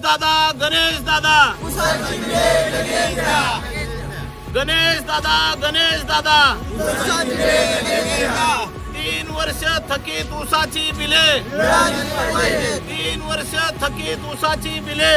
दादा गणेश दादा. गणेश दादा गणेश दादा. तीन वर्ष थकीत ऊसाची बिले. तीन वर्ष थकीत ऊसाची बिले.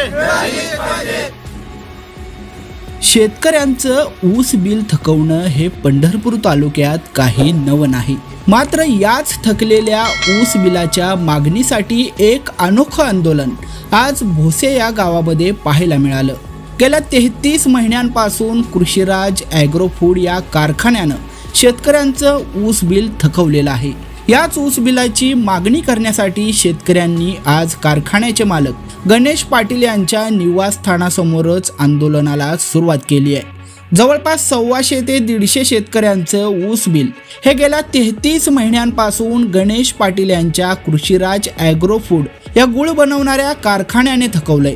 शेतकऱ्यांचं ऊस बिल थकवणं हे पंढरपूर तालुक्यात काही नवं नाही. मात्र याच थकलेल्या ऊस बिलाच्या मागणीसाठी एक अनोखं आंदोलन. आज भोसे या गावामध्ये पाहायला मिळालं. गेल्या तेहतीस महिन्यांपासून कृषीराज ॲग्रो फूड या कारखान्यानं शेतकऱ्यांचं ऊस बिल थकवलेलं आहे. याच ऊस बिलाची मागणी करण्यासाठी शेतकऱ्यांनी आज कारखान्याचे मालक गणेश पाटील यांच्या निवासस्थानासमोरच आंदोलनाला सुरुवात केली आहे. जवळपास सव्वाशे ते दीडशे शेतकऱ्यांचं ऊस बिल. हे गेल्या तेहतीस महिन्यांपासून गणेश पाटील यांच्या कृषीराज ॲग्रो फूड या गुळ बनवणाऱ्या कारखान्याने थकवलंय.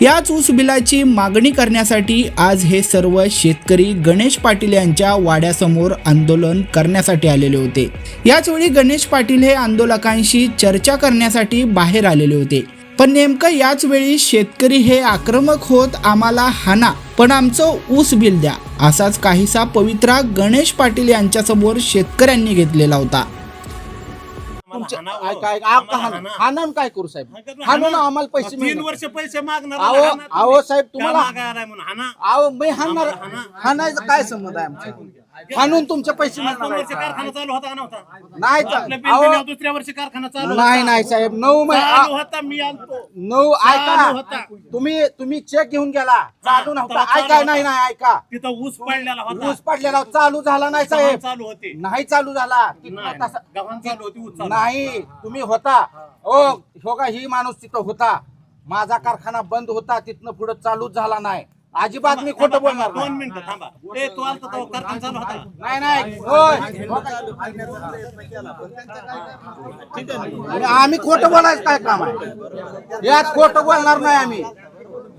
याच ऊस बिलाची मागणी करण्यासाठी आज हे सर्व शेतकरी गणेश पाटील यांच्या वाड्यासमोर आंदोलन करण्यासाठी आलेले होते. याचवेळी गणेश पाटील हे आंदोलकांशी चर्चा करण्यासाठी बाहेर आलेले होते. पण नेमकं याच वेळी शेतकरी हे आक्रमक होत आम्हाला हाना पण आमचं ऊस बिल द्या असाच काहीसा पवित्रा गणेश पाटील यांच्यासमोर शेतकऱ्यांनी घेतलेला होता हाना हो. काय- काय आप- आम्हाला हाण- हाना. हाणून काय करू साहेब हाणून आम्हाला पैसे तीन मिळणार. वर्ष पैसे मागणार. अहो, साहेब, तुम्हाला- मागायलाय म्हणून हाना अहो मी हाणणार. हाणायचं काय संबंध आहे आमचा हाणून तुमचे पैसे आज दोन मिळणार वर्ष आहे. कारखाना चालू होता का नव्हता? नाही बिल दिल्यावर दुसऱ्या वर्षी कारखाना चालू नाही साहेब. नऊ चालू महिने होता मी आलतो. नऊ चालू ऐका होता. तुम्ही तुम्ही चेक घेऊन गेला. चालू नव्हता. चालू ऐका होता. नाही नाही ऐका. तिथं ऊस पडलेला होता. ऊस पडलेला चालू झाला नाही गव्हाण साहेब. चालू होते. नाही चालू झाला. तिथनं नाही, तसा- गव्हाण चालू होती ऊस चालू नाही तुम्ही होता. ओ हो का ही माणूस तिथं होता. माझा कारखाना बंद होता. तिथनं पुढे चालूच झाला नाही. अजिबात मी खोटं बोलणार दोन नाही. मिनिटं थांबा. ए तू आलता तेव्हा कारखाना चालू होता. नाही नाही होय. आणि आम्ही खोटं बोलायचं काय काम आहे? यात खोटं बोलणार नाही आम्ही.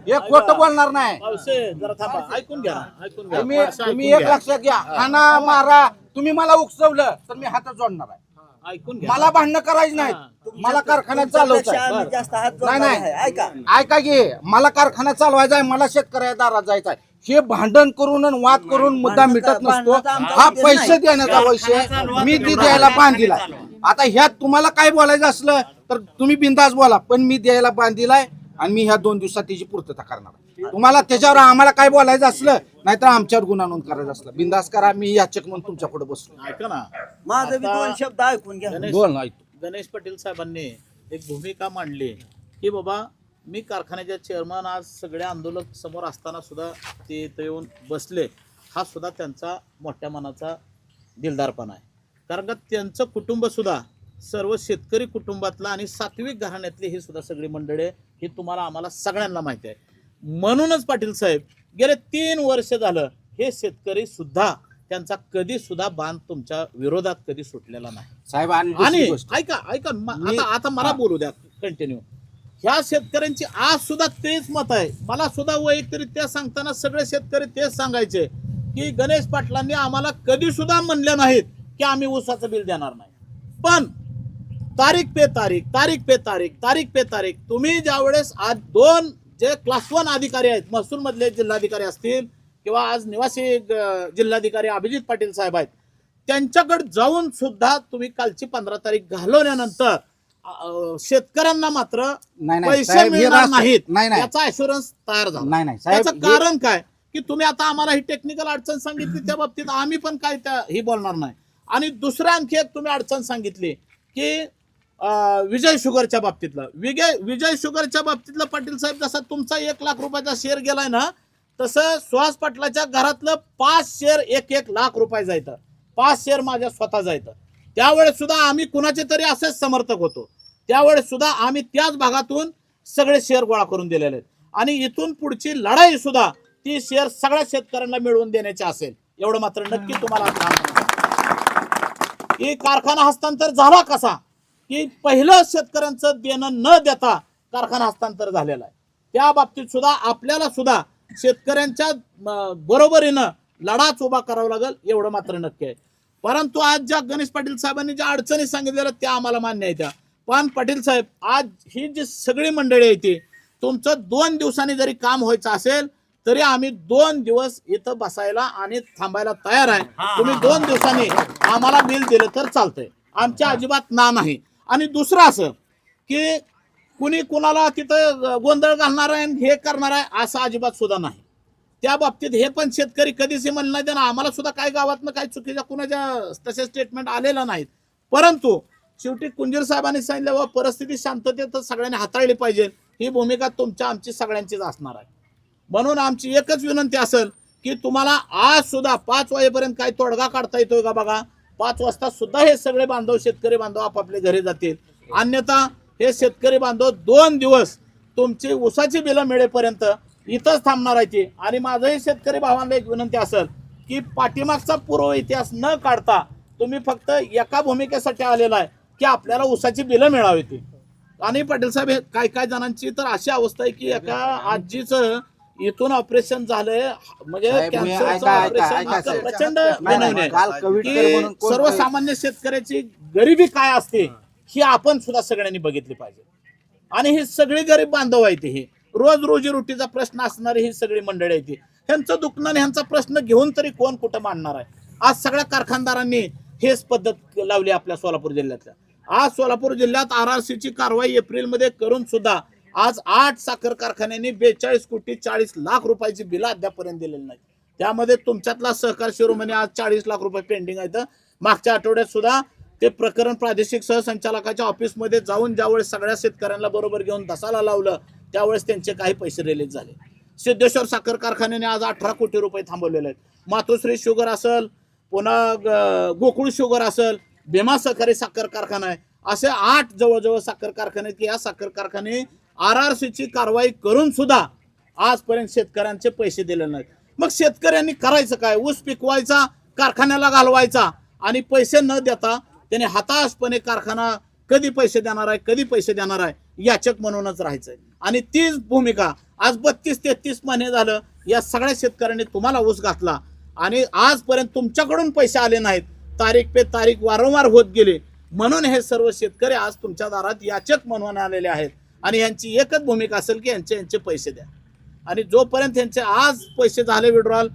हे खोटं बोलणार नाही. पावसे जरा थांबा. ऐकून घ्या ऐकून घ्या. तुम्ही तुम्ही एक घ्या. लक्षात घ्या. हाना मारा तुम्ही मला उकसवलं तर मी हातात जोडणार आहे. ऐकून घ्या. मला भांडणं करायचं नाही मला कारखाना चालवायचा आहे. जास्त हात नाही जोडणार नाही आहे. ऐका. ऐका की मला कारखाना चालवायचा आहे मला शेतकऱ्या दारात जायचा आहे. हे भांडण करून आणि वाद करून मुद्दा मिटत नसतो. भांडणाचा आमचा हा उद्देश पैसे नाही. देण्याचा चालवा, मी ती द्यायला बांधिलाय चालवा. आता ह्यात तुम्हाला काय बोलायचं असलं तर तुम्ही बिंदास बोला. पण मी द्यायला बांधिलाय आणि मी ह्या दोन दिवसात त्याची पूर्तता करणार आहे. तुम्हाला त्याच्यावर आम्हाला काय बोलायचं असलं नाहीतर आमच्यावर गुन्हा नोंद करायचा असलं. बिंदास करा मी याचक म्हणून तुमच्यापुढे बसलो. ऐका ना. माझं बी दोन शब्द ऐकून घ्या. गणेश बोल ना ऐकतो. गणेश पाटील साहेबांनी एक भूमिका मांडली की बाबा मी कारखान्याच्या चेअरमन आज सगळे आंदोलक समोर असताना सुद्धा ते इथं येऊन बसले. हा सुद्धा त्यांचा मोठ्या मनाचा दिलदारपणा आहे. कारण का त्यांचं कुटुंब सुद्धा सर्व शेतकरी कुटुंबातलं आणि सात्विक घराण्यातली ही सुद्धा सगळी मंडळी आहे. ही तुम्हाला आम्हाला सगळ्यांना माहिती आहे. म्हणूनच पाटील साहेब गेले तीन वर्ष झालं हे शेतकरी सुद्धा त्यांचा कधी सुद्धा बांध तुमच्या विरोधात कधी सुटलेला नाही साहेब आणि. ऐका ऐका आता आता मला. बोलू द्या कंटिन्यू ह्या शेतकऱ्यांची आज सुद्धा तेच मत आहे मला सुद्धा वैयक्तिकरित्या सांगताना सगळे शेतकरी तेच सांगायचे की गणेश पाटलांनी आम्हाला कधी सुद्धा म्हणले नाहीत की आम्ही ऊसाचं बिल देणार नाही पण तारीख पे तारीख तारीख पे तारीख तारीख पे तारीख तुम्ही ज्यावेळेस आज दोन जे क्लास वन अधिकारी आहेत महसूल मधले जिल्हाधिकारी असतील किंवा आज निवासी जिल्हाधिकारी अभिजित पाटील साहेब आहेत त्यांच्याकडे जाऊन सुद्धा तुम्ही कालची पंधरा तारीख घालवल्यानंतर शेतकऱ्यांना मात्र नाही, नाही, पैसे मिळणार नाहीत. नाही, नाही. याचा अशुरन्स तयार झाला. नाही, त्याचं कारण काय? की तुम्ही आता आम्हाला ही टेक्निकल अडचण सांगितली त्या बाबतीत आम्ही पण काय त्या ही बोलणार नाही. आणि दुसऱ्या आणखी एक तुम्ही अडचण सांगितली की विजय शुगरच्या बाबतीतलं. विजय विजय शुगरच्या बाबतीतलं पाटील साहेब जसा तुमचा एक लाख रुपयाचा शेअर गेलाय ना तसं सुहास पाटलाच्या घरातलं पाच शेअर एक एक लाख रुपये जायचं. पाच शेअर माझ्या स्वतः जायचं. त्यावेळेस सुद्धा आम्ही कुणाचे तरी असेच समर्थक होतो. त्यावेळेस सुद्धा आम्ही त्याच भागातून सगळे शेअर गोळा करून दिलेले आहेत. आणि इथून पुढची लढाई सुद्धा ती शेअर सगळ्या शेतकऱ्यांना मिळवून देण्याची असेल एवढं मात्र नक्की तुम्हाला की कारखाना हस्तांतर झाला कसा? की पहिलं शेतकऱ्यांचं देणं न देता कारखाना हस्तांतर झालेला आहे. त्या बाबतीत सुद्धा आपल्याला सुद्धा शेतकऱ्यांच्या बरोबरीनं लढाच उभा करावा लागेल एवढं मात्र नक्की आहे. परंतु आज ज्या गणेश पाटील साहेबांनी ज्या अडचणी सांगितलेल्या त्या आम्हाला मान्य आहेत त्या. पण पाटील साहेब आज ही जी सगळी मंडळी आहे ती तुमचं दोन दिवसांनी जरी काम व्हायचं असेल तरी आम्ही दोन दिवस इथं बसायला आणि थांबायला तयार आहे. तुम्ही दोन दिवसांनी आम्हाला बिल दिलं तर चालतंय. आमच्या अजिबात ना नाही. आणि दुसरं असं की कुणी कुणाला तिथं गोंधळ घालणार आहे आणि हे करणार आहे असं अजिबात सुद्धा नाही. त्या बाबतीत हे पण शेतकरी कधीच म्हणलं नाही त्यांना आम्हाला सुद्धा काही गावातनं काही चुकीच्या कुणाच्या तसे स्टेटमेंट आलेलं नाहीत. परंतु शेवटी कुंजीर साहेबांनी सांगितलं व परिस्थिती शांततेत सगळ्यांनी हाताळली पाहिजे. ही भूमिका तुमच्या आमची सगळ्यांचीच असणार आहे. म्हणून आमची एकच विनंती असेल की तुम्हाला आज सुद्धा पाच वाजेपर्यंत काही तोडगा काढता येतोय का बघा? पाच वाजता सुद्धा हे सगळे बांधव शेतकरी बांधव आपापले घरी जातील. अन्यथा हे शेतकरी बांधव दोन दिवस तुमची उसाची बिलं मिळेपर्यंत इथंच थांबणार आहे ती. आणि माझंही शेतकरी भावांना एक विनंती असेल की पाठीमागचा पूर्व इतिहास न काढता तुम्ही फक्त एका भूमिकेसाठी आलेला आहे की आपल्याला उसाची बिलं मिळावी ती. आणि पाटील साहेब हे काय काय जणांची तर अशी अवस्था आहे की एका आजीचं इथून ऑपरेशन झालंय म्हणजे कॅन्सरचं ऑपरेशन. प्रचंड बनवणे की सर्वसामान्य शेतकऱ्याची गरिबी काय असते ही आपण सुद्धा सगळ्यांनी बघितली पाहिजे. आणि ही सगळी गरीब बांधव आहेत हे. रोज रोजी रोटीचा प्रश्न असणारी ही सगळी मंडळी आहे ती ह्यांचं दुखणं आणि ह्यांचा प्रश्न घेऊन तरी कोण कुठं मांडणार आहे? आज सगळ्या कारखानदारांनी हेच पद्धत लावली आपल्या सोलापूर जिल्ह्यातल्या. आज सोलापूर जिल्ह्यात आर आर सीची कारवाई एप्रिलमध्ये करून सुद्धा आज आठ साखर कारखान्यांनी बेचाळीस कोटी चाळीस लाख रुपयाची बिलं अद्यापर्यंत दिलेली नाही त्यामध्ये तुमच्यातला सहकार शिरोमणी आज चाळीस लाख रुपये पेंडिंग आहेत. मागच्या आठवड्यात सुद्धा ते प्रकरण प्रादेशिक सहसंचालकाच्या ऑफिसमध्ये जाऊन ज्यावेळेस सगळ्या शेतकऱ्यांना बरोबर घेऊन दसाला लावलं त्यावेळेस त्यांचे काही पैसे रिलीज झाले. सिद्धेश्वर साखर कारखान्याने आज अठरा कोटी रुपये थांबवलेले आहेत. मातोश्री शुगर असेल पुन्हा ग- गोकुळ शुगर असेल भीमा सहकारी साखर कारखाना आहे. असे आठ जवळजवळ साखर कारखाने आहेत की या साखर कारखाने आर आर सीची कारवाई करून सुद्धा आजपर्यंत शेतकऱ्यांचे पैसे दिले नाहीत. मग शेतकऱ्यांनी करायचं काय? ऊस पिकवायचा कारखान्याला घालवायचा आणि पैसे न देता त्याने हताशपणे कारखाना कधी पैसे देणार आहे कधी पैसे देणार आहे याचक म्हणूनच राहायचंय. आणि तीच भूमिका आज बत्तीस तेहतीस महिने झालं या सगळ्या शेतकऱ्यांनी तुम्हाला ऊस घातला आणि आजपर्यंत तुमच्याकडून पैसे आले नाहीत. तारीख पे तारीख वारंवार होत गेले. म्हणून हे सर्व शेतकरी आज तुमच्या दारात याचक म्हणून आलेले आहेत. आणि यांची एकच भूमिका असेल की यांचे यांचे पैसे द्या. आणि जोपर्यंत यांचे आज पैसे झाले विड्रॉल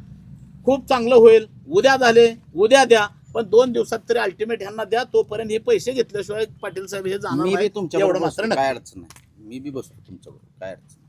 खूप चांगलं होईल. उद्या झाले उद्या द्या. पण दोन दिवसात तरी अल्टिमेट ह्यांना द्या तोपर्यंत हे पैसे घेतल्याशिवाय पाटील साहेब हे जाणार तुमच्या एवढं मात्र. काय अडचण नाही. मी बी बसतो तुमच्या बरोबर काय अडचण.